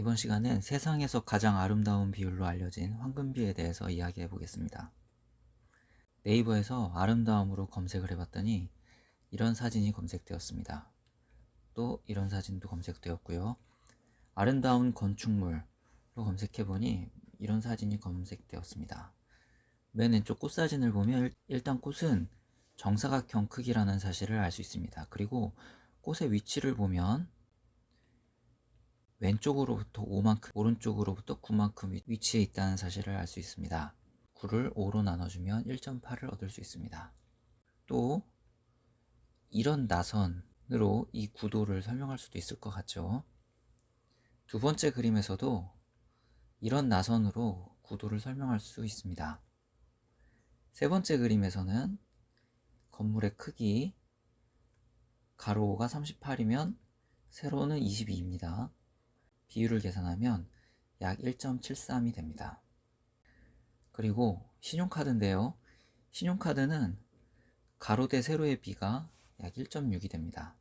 이번 시간은 세상에서 가장 아름다운 비율로 알려진 황금비에 대해서 이야기해 보겠습니다. 네이버에서 아름다움으로 검색을 해봤더니 이런 사진이 검색되었습니다. 또 이런 사진도 검색되었고요. 아름다운 건축물로 검색해보니 이런 사진이 검색되었습니다. 맨 왼쪽 꽃 사진을 보면 일- 일단 꽃은 정사각형 크기라는 사실을 알 수 있습니다. 그리고 꽃의 위치를 보면 왼쪽으로부터 5만큼, 오른쪽으로부터 9만큼 위치에 있다는 사실을 알 수 있습니다. 9를 5로 나눠주면 1.8을 얻을 수 있습니다. 또 이런 나선으로 이 구도를 설명할 수도 있을 것 같죠. 두 번째 그림에서도 이런 나선으로 구도를 설명할 수 있습니다. 세 번째 그림에서는 건물의 크기 가로가 38이면 세로는 22입니다. 비율을 계산하면 약 1.73이 됩니다. 그리고 신용카드인데요. 신용카드는 가로 대 세로의 비가 약 1.6이 됩니다.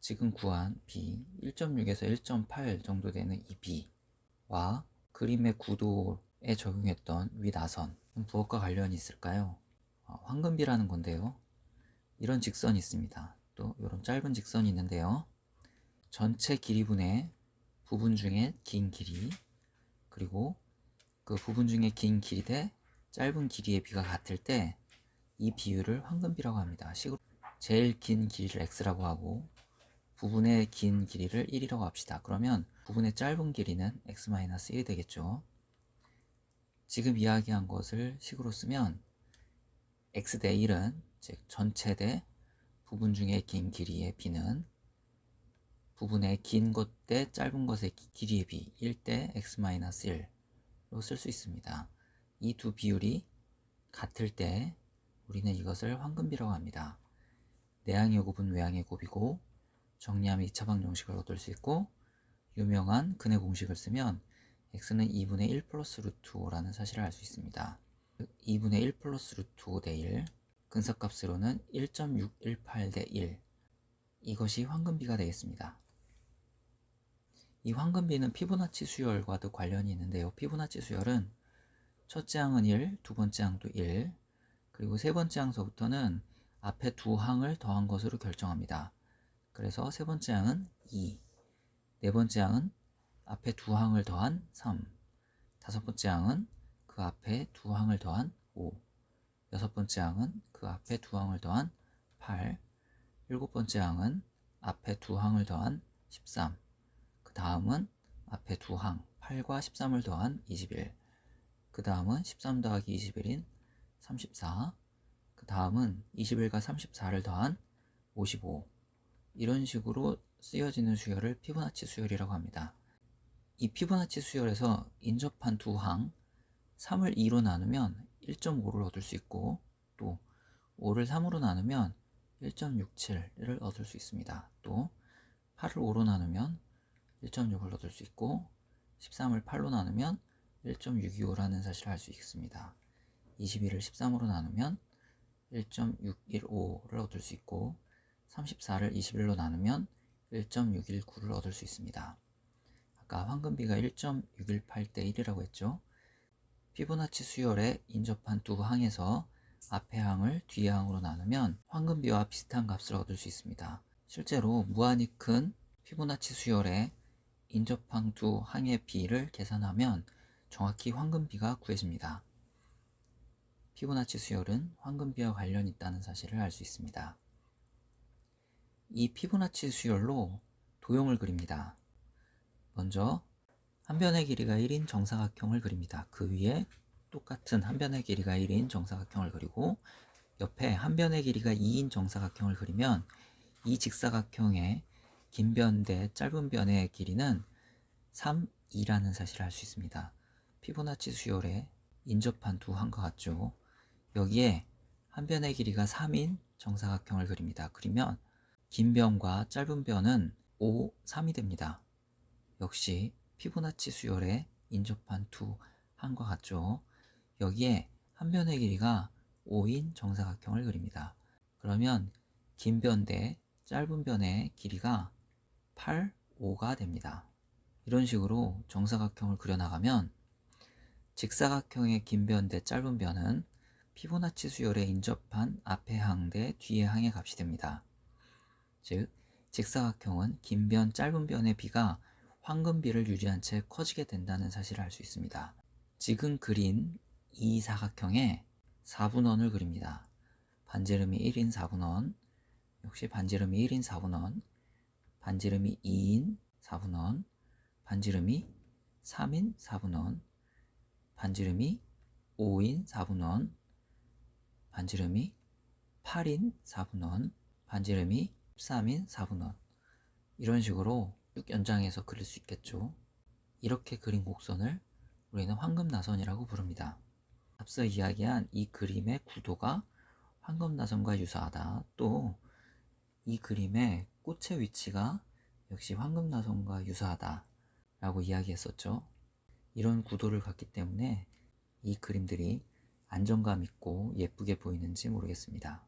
지금 구한 비 1.6에서 1.8 정도 되는 이 비와 그림의 구도에 적용했던 위나선 무엇과 관련이 있을까요? 어, 황금비라는 건데요. 이런 직선이 있습니다. 또 이런 짧은 직선이 있는데요. 전체 길이분의 부분 중에 긴 길이 그리고 그 부분 중에 긴 길이 대 짧은 길이의 비가 같을 때 이 비율을 황금비라고 합니다. 식으로 제일 긴 길이를 x라고 하고 부분의 긴 길이를 1이라고 합시다. 그러면 부분의 짧은 길이는 x-1이 되겠죠. 지금 이야기한 것을 식으로 쓰면 x 대 1은 즉 전체 대 부분 중에 긴 길이의 비는 부분의 긴 것 대 짧은 것의 기- 길이의 비 1대 x-1로 쓸 수 있습니다. 이 두 비율이 같을 때 우리는 이것을 황금비라고 합니다. 내항의 곱은 외항의 곱이고 정리하면 2차 방정식을 얻을 수 있고 유명한 근의 공식을 쓰면 x는 2분의 1 플러스 루트 5라는 사실을 알 수 있습니다. 2분의 1 플러스 루트 5 대 1, 근사값으로는 1.618 대 1. 이것이 황금비가 되겠습니다. 이 황금비는 피보나치 수열과도 관련이 있는데요. 피보나치 수열은 첫째 항은 1, 두 번째 항도 1, 그리고 세 번째 항서부터는 앞에 두 항을 더한 것으로 결정합니다. 그래서 세 번째 항은 2, 네 번째 항은 앞에 두 항을 더한 3, 다섯 번째 항은 그 앞에 두 항을 더한 5, 여섯 번째 항은 그 앞에 두 항을 더한 8, 일곱 번째 항은 앞에 두 항을 더한 13, 그 다음은 앞에 두 항, 8과 13을 더한 21, 그 다음은 13 더하기 21인 34, 그 다음은 21과 34를 더한 55, 이런 식으로 쓰여지는 수열을 피보나치 수열이라고 합니다. 이 피보나치 수열에서 인접한 두 항, 3을 2로 나누면 1.5를 얻을 수 있고 또 5를 3으로 나누면 1.67을 얻을 수 있습니다. 또 8을 5로 나누면 1.6을 얻을 수 있고 13을 8로 나누면 1.625라는 사실을 알 수 있습니다. 21을 13으로 나누면 1.615를 얻을 수 있고 34를 21로 나누면 1.619를 얻을 수 있습니다. 아까 황금비가 1.618 대 1이라고 했죠. 피보나치 수열에 인접한 두 항에서 앞의 항을 뒤의 항으로 나누면 황금비와 비슷한 값을 얻을 수 있습니다. 실제로 무한히 큰 피보나치 수열에 인접한 두 항의 비를 계산하면 정확히 황금비가 구해집니다. 피보나치 수열은 황금비와 관련이 있다는 사실을 알 수 있습니다. 이 피보나치 수열로 도형을 그립니다. 먼저 한 변의 길이가 1인 정사각형을 그립니다. 그 위에 똑같은 한 변의 길이가 1인 정사각형을 그리고 옆에 한 변의 길이가 2인 정사각형을 그리면 이 직사각형의 긴 변 대 짧은 변의 길이는 3, 2라는 사실을 알 수 있습니다. 피보나치 수열에 인접한 두 항과 같죠. 여기에 한 변의 길이가 3인 정사각형을 그립니다. 그리면 긴 변과 짧은 변은 5, 3이 됩니다. 역시 피보나치 수열에 인접한 두 항과 같죠. 여기에 한 변의 길이가 5인 정사각형을 그립니다. 그러면 긴 변 대 짧은 변의 길이가 8, 5가 됩니다. 이런 식으로 정사각형을 그려나가면 직사각형의 긴 변 대 짧은 변은 피보나치 수열에 인접한 앞의 항 대 뒤의 항의 값이 됩니다. 즉, 직사각형은 긴 변, 짧은 변의 비가 황금비를 유지한 채 커지게 된다는 사실을 알 수 있습니다. 지금 그린 이 사각형에 4분원을 그립니다. 반지름이 1인 4분원, 역시 반지름이 1인 4분원, 반지름이 2인 4분원, 반지름이 3인 4분원, 반지름이 5인 4분원, 반지름이 8인 4분원, 반지름이 13인 4분원 이런 식으로 쭉 연장해서 그릴 수 있겠죠. 이렇게 그린 곡선을 우리는 황금나선이라고 부릅니다. 앞서 이야기한 이 그림의 구도가 황금나선과 유사하다. 또 이 그림의 꽃의 위치가 역시 황금나선과 유사하다. 라고 이야기했었죠. 이런 구도를 갖기 때문에 이 그림들이 안정감 있고 예쁘게 보이는지 모르겠습니다.